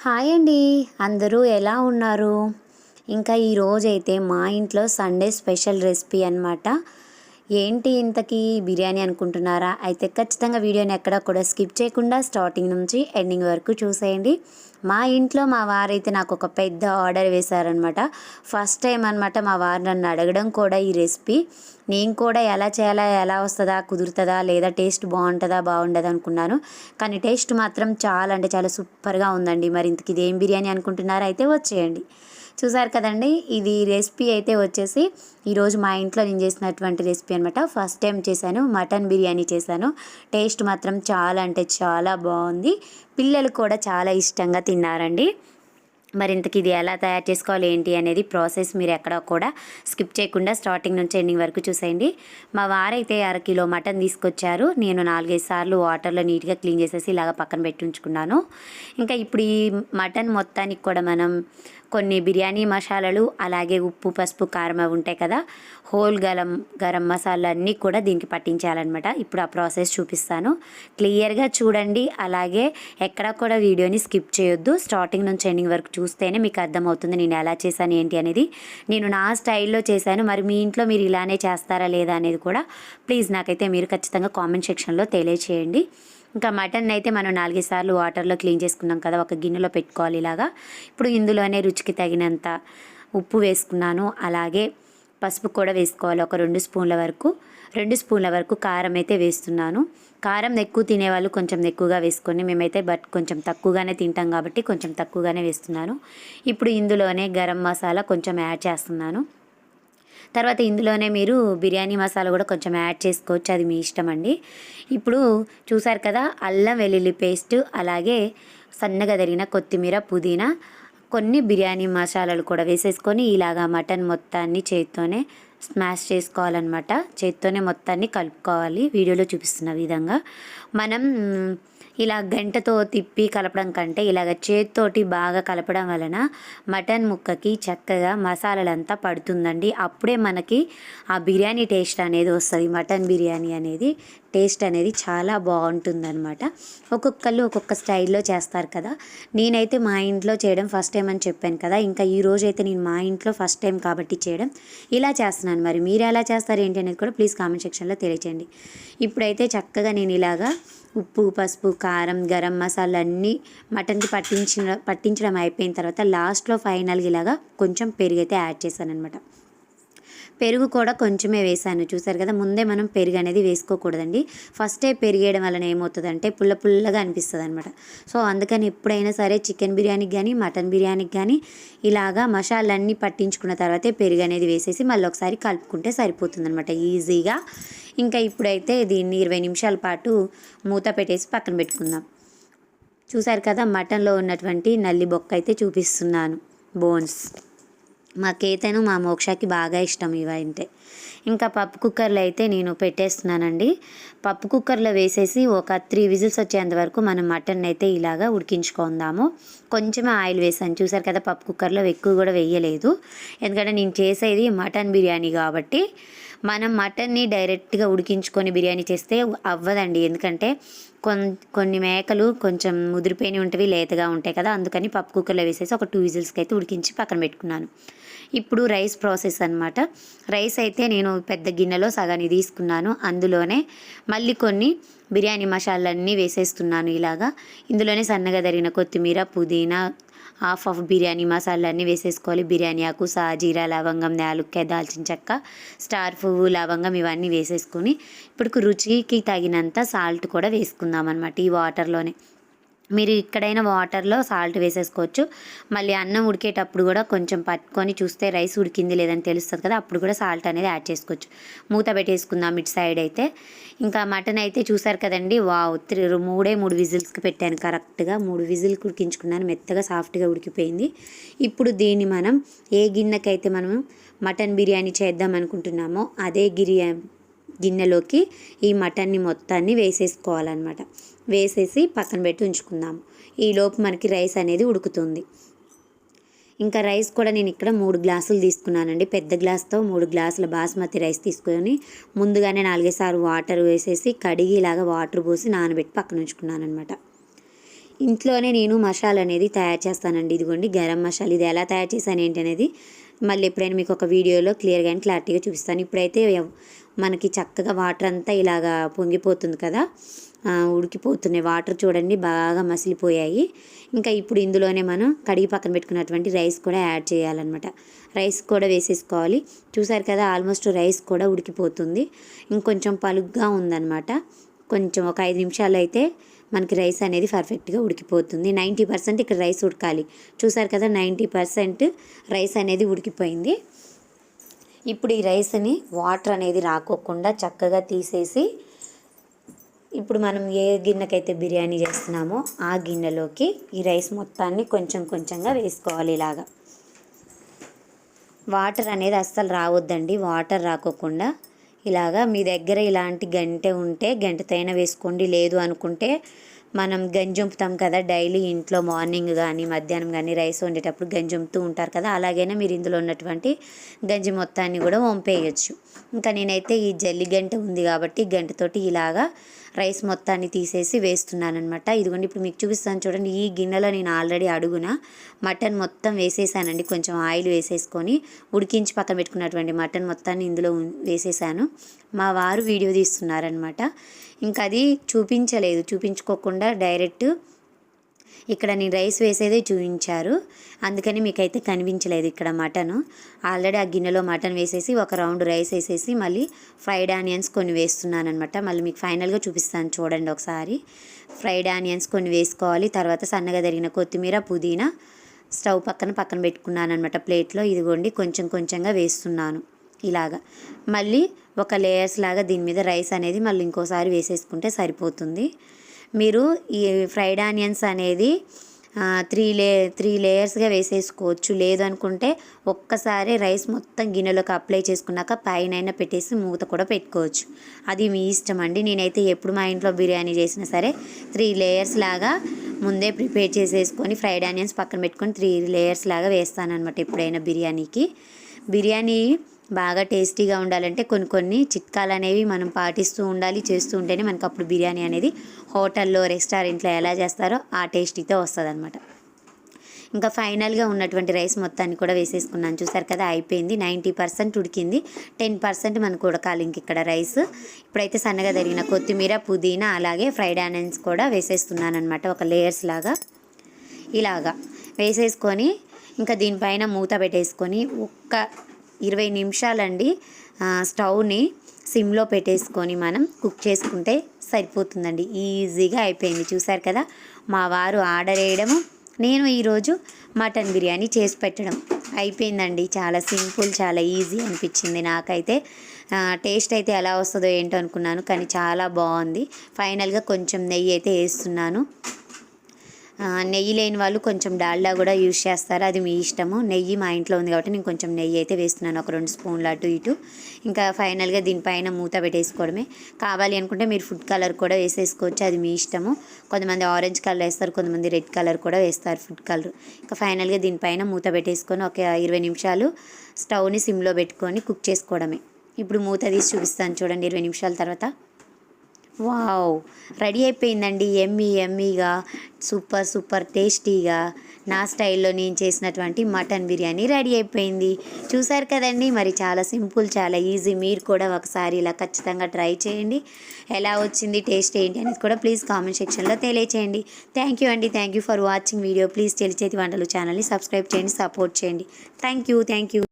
Hi అండి. అందరూ ఎలా ఉన్నారు? ఇంకా ఈరోజైతే మా ఇంట్లో సండే స్పెషల్ రెసిపీ అన్నమాట. ఏంటి ఇంతకీ బిర్యానీ అనుకుంటున్నారా? అయితే ఖచ్చితంగా వీడియోని ఎక్కడ కూడా స్కిప్ చేయకుండా స్టార్టింగ్ నుంచి ఎండింగ్ వరకు చూసేయండి. మా ఇంట్లో మా వారైతే నాకు ఒక పెద్ద ఆర్డర్ వేశారనమాట ఫస్ట్ టైం అనమాట మా వారు నన్ను అడగడం కూడా ఈ రెసిపీ. నేను కూడా ఎలా చేయాలా ఎలా వస్తుందా కుదురుతుందా లేదా టేస్ట్ బాగుంటుందా బాగుండదా అనుకున్నాను. కానీ టేస్ట్ మాత్రం చాలా అంటే చాలా సూపర్గా ఉందండి. మరి ఇంతకు ఇది ఏం బిర్యానీ అనుకుంటున్నారా? అయితే వచ్చేయండి. చూసారు కదండి ఇది రెసిపీ అయితే వచ్చేసి ఈరోజు మా ఇంట్లో నేను చేసినటువంటి రెసిపీ అనమాట ఫస్ట్ టైం చేశాను మటన్ బిర్యానీ చేశాను. టేస్ట్ మాత్రం చాలా అంటే చాలా బాగుంది. పిల్లలు కూడా చాలా ఇష్టంగా తిన్నారండి. మరి ఇంతకి ఇది ఎలా తయారు చేసుకోవాలి ఏంటి అనేది ప్రాసెస్ మీరు ఎక్కడ కూడా స్కిప్ చేయకుండా స్టార్టింగ్ నుంచి ఎండింగ్ వరకు చూసేయండి. మా వారైతే అర కిలో మటన్ తీసుకొచ్చారు. నేను నాలుగైదు సార్లు వాటర్లో నీట్గా క్లీన్ చేసేసి ఇలాగ పక్కన పెట్టి ఉంచుకున్నాను. ఇంకా ఇప్పుడు ఈ మటన్ మొత్తానికి కూడా మనం కొన్ని బిర్యానీ మసాలాలు అలాగే ఉప్పు పసుపు కారం అవి ఉంటాయి కదా. హోల్ గలం గరం మసాలా అన్నీ కూడా దీనికి పట్టించాలన్నమాట. ఇప్పుడు ఆ ప్రాసెస్ చూపిస్తాను. క్లియర్గా చూడండి. అలాగే ఎక్కడా కూడా వీడియోని స్కిప్ చేయొద్దు. స్టార్టింగ్ నుంచి ఎండింగ్ వరకు చూస్తేనే మీకు అర్థమవుతుంది నేను ఎలా చేశాను ఏంటి అనేది. నేను నా స్టైల్లో చేశాను. మరి మీ ఇంట్లో మీరు ఇలానే చేస్తారా లేదా అనేది కూడా ప్లీజ్ నాకైతే మీరు ఖచ్చితంగా కామెంట్ సెక్షన్లో తెలియచేయండి. ఇంకా మటన్ అయితే మనం నాలుగు సార్లు వాటర్లో క్లీన్ చేసుకున్నాం కదా ఒక గిన్నెలో పెట్టుకోవాలి ఇలాగా. ఇప్పుడు ఇందులోనే రుచికి తగినంత ఉప్పు వేసుకున్నాను. అలాగే పసుపు కూడా వేసుకోవాలి ఒక రెండు స్పూన్ల వరకు. రెండు స్పూన్ల వరకు కారం అయితే వేస్తున్నాను. కారం ఎక్కువ తినేవాళ్ళు కొంచెం ఎక్కువగా వేసుకొని మేమైతే బట్ కొంచెం తక్కువగానే తింటాం కాబట్టి కొంచెం తక్కువగానే వేస్తున్నాను. ఇప్పుడు ఇందులోనే గరం మసాలా కొంచెం యాడ్ చేస్తున్నాను. తర్వాత ఇందులోనే మీరు బిర్యానీ మసాలా కూడా కొంచెం యాడ్ చేసుకోవచ్చు అది మీ ఇష్టం అండి. ఇప్పుడు చూసారు కదా అల్లం వెల్లుల్లి పేస్ట్ అలాగే సన్నగా తరిగిన కొత్తిమీర పుదీనా కొన్ని బిర్యానీ మసాలాలు కూడా వేసేసుకొని ఇలాగా మటన్ మొత్తాన్ని చేత్తోనే స్మాష్ చేసుకోవాలన్నమాట. చేత్తోనే మొత్తాన్ని కలుపుకోవాలి. వీడియోలో చూపిస్తున్న విధంగా. మనం ఇలా గంటతో తిప్పి కలపడం కంటే ఇలాగ చేత్తోటి బాగా కలపడం వలన మటన్ ముక్కకి చక్కగా మసాలాలంతా పడుతుందండి. అప్పుడే మనకి ఆ బిర్యానీ టేస్ట్ అనేది వస్తుంది మటన్ బిర్యానీ అనేది. టేస్ట్ అనేది చాలా బాగుంటుందన్నమాట. ఒక్కొక్కళ్ళు ఒక్కొక్క స్టైల్లో చేస్తారు కదా. నేనైతే మా ఇంట్లో చేయడం ఫస్ట్ టైం అని చెప్పాను కదా. ఇంకా ఈ రోజు అయితే నేను మా ఇంట్లో ఫస్ట్ టైం కాబట్టి చేయడం ఇలా చేస్తున్నాను మరి. మీరు ఎలా చేస్తారు ఏంటి అనేది కూడా ప్లీజ్ కామెంట్ సెక్షన్లో తెలియచేయండి. ఇప్పుడైతే చక్కగా నేను ఇలాగా ఉప్పు పసుపు కారం గరం మసాలా అన్నీ మటన్కి పట్టించిన పట్టించడం అయిపోయిన తర్వాత లాస్ట్లో ఫైనల్గా ఇలాగా కొంచెం పెరుగైతే అయితే యాడ్ చేశాను అనమాట పెరుగు కూడా కొంచెమే వేసాను చూసారు కదా ముందే మనం పెరుగు అనేది వేసుకోకూడదండి. ఫస్టే పెరిగేయడం వలన ఏమవుతుందంటే పుల్ల పుల్లగా అనిపిస్తుంది అనమాట సో అందుకని ఎప్పుడైనా సరే చికెన్ బిర్యానీకి కానీ మటన్ బిర్యానీకి కానీ ఇలాగా మసాలన్నీ పట్టించుకున్న తర్వాతే పెరుగు అనేది వేసేసి మళ్ళీ ఒకసారి కలుపుకుంటే సరిపోతుంది అనమాట ఈజీగా. ఇంకా ఇప్పుడైతే దీన్ని ఇరవై నిమిషాల పాటు మూత పెట్టేసి పక్కన పెట్టుకుందాం. చూసారు కదా మటన్లో ఉన్నటువంటి నల్లి బొక్క అయితే చూపిస్తున్నాను. బోన్స్. మా కేతను మా మోక్షకి బాగా ఇష్టం ఇవంటే ఇంకా పప్పు కుక్కర్లో అయితే నేను పెట్టేస్తున్నానండి. పప్పు కుక్కర్లో వేసేసి ఒక త్రీ విజిల్స్ వచ్చేంత వరకు మనం మటన్ అయితే ఇలాగా ఉడికించుకుందాము. కొంచెమే ఆయిల్ వేసాను. చూసారు కదా పప్పు కుక్కర్లో ఎక్కువ కూడా వేయలేదు. ఎందుకంటే నేను చేసేది మటన్ బిర్యానీ కాబట్టి మనం మటన్ని డైరెక్ట్గా ఉడికించుకొని బిర్యానీ చేస్తే అవ్వదండి. ఎందుకంటే కొన్ కొన్ని మేకలు కొంచెం ముదిరిపోయినవి ఉంటవి లేతగా ఉంటాయి కదా అందుకని పప్పు కుక్కర్లో వేసేసి ఒక టూ విజిల్స్కి అయితే ఉడికించి పక్కన పెట్టుకున్నాను. ఇప్పుడు రైస్ ప్రాసెస్ అనమాట రైస్ అయితే నేను పెద్ద గిన్నెలో సగాన్ని తీసుకున్నాను. అందులోనే మళ్ళీ కొన్ని బిర్యానీ మసాలన్నీ వేసేస్తున్నాను ఇలాగా. ఇందులోనే సన్నగా తరిగిన కొత్తిమీర పుదీనా హాఫ్ ఆఫ్ బిర్యానీ మసాలాన్ని వేసేసుకోవాలి. బిర్యానీ ఆకు సాజీరా లవంగం యాలుక్కాయ దాల్చిన చెక్క స్టార్ పువ్వు లవంగం ఇవన్నీ వేసేసుకొని ఇప్పుడు రుచికి తగినంత సాల్ట్ కూడా వేసుకుందాం అనమాట ఈ వాటర్లోనే. మీరు ఇక్కడైనా వాటర్లో సాల్ట్ వేసేసుకోవచ్చు. మళ్ళీ అన్నం ఉడికేటప్పుడు కూడా కొంచెం పట్టుకొని చూస్తే రైస్ ఉడికింది లేదని తెలుస్తుంది కదా అప్పుడు కూడా సాల్ట్ అనేది యాడ్ చేసుకోవచ్చు. మూత పెట్టేసుకుందాం ఇటు సైడ్ అయితే. ఇంకా మటన్ అయితే చూసారు కదండి వావ్ త్రీ మూడే మూడు విజిల్స్కి పెట్టాను కరెక్ట్గా. మూడు విజిల్కి ఉడికించుకున్నాను మెత్తగా సాఫ్ట్గా ఉడికిపోయింది. ఇప్పుడు దీన్ని మనం ఏ గిన్నెకైతే మనం మటన్ బిర్యానీ చేద్దాం అనుకుంటున్నామో అదే గిరియా గిన్నెలోకి ఈ మటన్ని మొత్తాన్ని వేసేసుకోవాలన్నమాట. వేసేసి పక్కన పెట్టి ఉంచుకుందాము ఈలోపు మనకి రైస్ అనేది ఉడుకుతుంది. ఇంకా రైస్ కూడా నేను ఇక్కడ మూడు గ్లాసులు తీసుకున్నానండి. పెద్ద గ్లాస్తో మూడు గ్లాసుల బాస్మతి రైస్ తీసుకొని ముందుగానే నాలుగేసార్లు వాటర్ వేసేసి కడిగి ఇలాగ వాటర్ పోసి నానబెట్టి పక్కన ఉంచుకున్నాను అనమాట ఇంట్లోనే నేను మసాలా అనేది తయారు చేస్తానండి. ఇదిగోండి గరం మసాలా. ఇది ఎలా తయారు చేశాను ఏంటి అనేది మళ్ళీ ఎప్పుడైనా మీకు ఒక వీడియోలో క్లియర్గా అండ్ క్లారిటీగా చూపిస్తాను. ఇప్పుడైతే మనకి చక్కగా వాటర్ అంతా ఇలాగా పొంగిపోతుంది కదా ఉడికిపోతున్నాయి. వాటర్ చూడండి బాగా మసిలిపోయాయి. ఇంకా ఇప్పుడు ఇందులోనే మనం కడిగి పక్కన పెట్టుకున్నటువంటి రైస్ కూడా యాడ్ చేయాలన్నమాట. రైస్ కూడా వేసేసుకోవాలి. చూసారు కదా ఆల్మోస్ట్ రైస్ కూడా ఉడికిపోతుంది. ఇంకొంచెం పలుగ్గా ఉందన్నమాట. కొంచెం ఒక ఐదు నిమిషాలు అయితే మనకి రైస్ అనేది పర్ఫెక్ట్గా ఉడికిపోతుంది. నైంటీ పర్సెంట్ ఇక్కడ రైస్ ఉడకాలి. చూసారు కదా నైంటీ పర్సెంట్ రైస్ అనేది ఉడికిపోయింది. ఇప్పుడు ఈ రైస్ని వాటర్ అనేది రాకోకుండా చక్కగా తీసేసి ఇప్పుడు మనం ఏ గిన్నెకైతే బిర్యానీ చేస్తున్నామో ఆ గిన్నెలోకి ఈ రైస్ మొత్తాన్ని కొంచెం కొంచెంగా వేసుకోవాలి ఇలాగా. వాటర్ అనేది అస్సలు రావద్దండి. వాటర్ రాకోకుండా ఇలాగా మీ దగ్గర ఇలాంటి గంటె ఉంటే గంటతైనా వేసుకోండి. లేదు అనుకుంటే మనం గంజుంపుతాం కదా డైలీ ఇంట్లో మార్నింగ్ కానీ మధ్యాహ్నం కానీ రైస్ వండేటప్పుడు గంజుంపుతూ ఉంటారు కదా అలాగైనా మీరు ఇందులో ఉన్నటువంటి గంజి మొత్తాన్ని కూడా వంపేయచ్చు. ఇంకా నేనైతే ఈ జల్లి గంట ఉంది కాబట్టి గంటతోటి ఇలాగా రైస్ మొత్తాన్ని తీసేసి వేస్తున్నాను అనమాట ఇదిగోండి ఇప్పుడు మీకు చూపిస్తాను చూడండి. ఈ గిన్నెలో నేను ఆల్రెడీ అడుగున మటన్ మొత్తం వేసేసానండి. కొంచెం ఆయిల్ వేసేసుకొని ఉడికించి పక్కన పెట్టుకున్నటువంటి మటన్ మొత్తాన్ని ఇందులో ఉం- వేసేసాను. మా వారు వీడియో తీస్తున్నారనమాట ఇంకా అది చూపించలేదు. చూపించుకోకుండా డైరెక్ట్ ఇక్కడ నేను రైస్ వేసేదే చూపించారు అందుకని మీకైతే కనిపించలేదు ఇక్కడ మటన్. ఆల్రెడీ ఆ గిన్నెలో మటన్ వేసేసి ఒక రౌండ్ రైస్ వేసేసి మళ్ళీ ఫ్రైడ్ ఆనియన్స్ కొన్ని వేస్తున్నాను అనమాట మళ్ళీ మీకు ఫైనల్గా చూపిస్తాను చూడండి ఒకసారి. ఫ్రైడ్ ఆనియన్స్ కొన్ని వేసుకోవాలి. తర్వాత సన్నగా తరిగిన కొత్తిమీర పుదీనా స్టవ్ పక్కన పక్కన పెట్టుకున్నాను అనమాట ప్లేట్లో. ఇదిగోండి కొంచెం కొంచెంగా వేస్తున్నాను ఇలాగా. మళ్ళీ ఒక లేయర్స్ లాగా దీని మీద రైస్ అనేది మళ్ళీ ఇంకోసారి వేసేసుకుంటే సరిపోతుంది. మీరు ఈ ఫ్రైడ్ ఆనియన్స్ అనేది త్రీ లే త్రీ లేయర్స్గా వేసేసుకోవచ్చు. లేదు అనుకుంటే ఒక్కసారి రైస్ మొత్తం గిన్నెలోకి అప్లై చేసుకున్నాక పైన పెట్టేసి మూత కూడా పెట్టుకోవచ్చు. అది మీ ఇష్టం అండి. నేనైతే ఎప్పుడు మా ఇంట్లో బిర్యానీ చేసినా సరే త్రీ లేయర్స్ లాగా ముందే ప్రిపేర్ చేసేసుకొని ఫ్రైడ్ ఆనియన్స్ పక్కన పెట్టుకొని త్రీ లేయర్స్ లాగా వేస్తానన్నమాట ఎప్పుడైనా బిర్యానీకి. బిర్యానీ బాగా టేస్టీగా ఉండాలంటే కొన్ని కొన్ని చిట్కాలు అనేవి మనం పాటిస్తూ ఉండాలి చేస్తూ ఉంటేనే మనకు అప్పుడు బిర్యానీ అనేది హోటల్లో రెస్టారెంట్లో ఎలా చేస్తారో ఆ టేస్టీతో వస్తుంది అనమాట ఇంకా ఫైనల్గా ఉన్నటువంటి రైస్ మొత్తాన్ని కూడా వేసేసుకున్నాను. చూసారు కదా అయిపోయింది. నైంటీ పర్సెంట్ ఉడికింది. టెన్ పర్సెంట్ మనకు ఉడకాలి ఇంక ఇక్కడ రైస్. ఇప్పుడైతే సన్నగా తరిగిన కొత్తిమీర పుదీనా అలాగే ఫ్రైడ్ ఆనియన్స్ కూడా వేసేస్తున్నాను అనమాట ఒక లేయర్స్ లాగా. ఇలాగా వేసేసుకొని ఇంకా దీనిపైన మూత పెట్టేసుకొని ఒక్క ఇరవై నిమిషాలండి స్టవ్ని సిమ్లో పెట్టేసుకొని మనం కుక్ చేసుకుంటే సరిపోతుందండి. ఈజీగా అయిపోయింది. చూసారు కదా మా వారు ఆర్డర్ వేయడము నేను ఈరోజు మటన్ బిర్యానీ చేసి పెట్టడం. అయిపోయిందండి. చాలా సింపుల్ చాలా ఈజీ అనిపించింది నాకైతే. టేస్ట్ అయితే ఎలా వస్తుందో ఏంటో అనుకున్నాను కానీ చాలా బాగుంది. ఫైనల్గా కొంచెం నెయ్యి అయితే వేస్తున్నాను. నెయ్యి లేని వాళ్ళు కొంచెం డాల్డా కూడా యూజ్ చేస్తారు. అది మీ ఇష్టము. నెయ్యి మా ఇంట్లో ఉంది కాబట్టి నేను కొంచెం నెయ్యి అయితే వేస్తున్నాను. ఒక రెండు స్పూన్లు అటు ఇటు. ఇంకా ఫైనల్గా దీనిపైన మూత పెట్టేసుకోవడమే. కావాలి అనుకుంటే మీరు ఫుడ్ కలర్ కూడా వేసేసుకోవచ్చు. అది మీ ఇష్టము. కొంతమంది ఆరెంజ్ కలర్ వేస్తారు కొంతమంది రెడ్ కలర్ కూడా వేస్తారు ఫుడ్ కలర్. ఇంకా ఫైనల్గా దీనిపైన మూత పెట్టేసుకొని ఒక ఇరవై నిమిషాలు స్టవ్ని సిమ్లో పెట్టుకొని కుక్ చేసుకోవడమే. ఇప్పుడు మూత తీసి చూపిస్తాను చూడండి. ఇరవై నిమిషాల తర్వాత వావ్. రెడీ అయిపోయిందండి ఎమ్మీ ఎమ్మీగా. సూపర్ సూపర్ టేస్టీగా. నా స్టైల్లో నేను చేసినటువంటి మటన్ బిర్యానీ రెడీ అయిపోయింది. చూసారు కదండి మరి చాలా సింపుల్ చాలా ఈజీ. మీరు కూడా ఒకసారి ఇలా ఖచ్చితంగా ట్రై చేయండి. ఎలా వచ్చింది టేస్ట్ ఏంటి అనేది కూడా ప్లీజ్ కామెంట్ సెక్షన్లో తెలియచేయండి. థ్యాంక్ యూ అండి thank you for watching video. Please తెలిచేతి వంటలు ఛానల్ని సబ్స్క్రైబ్ చేయండి సపోర్ట్ చేయండి. Thank you thank you.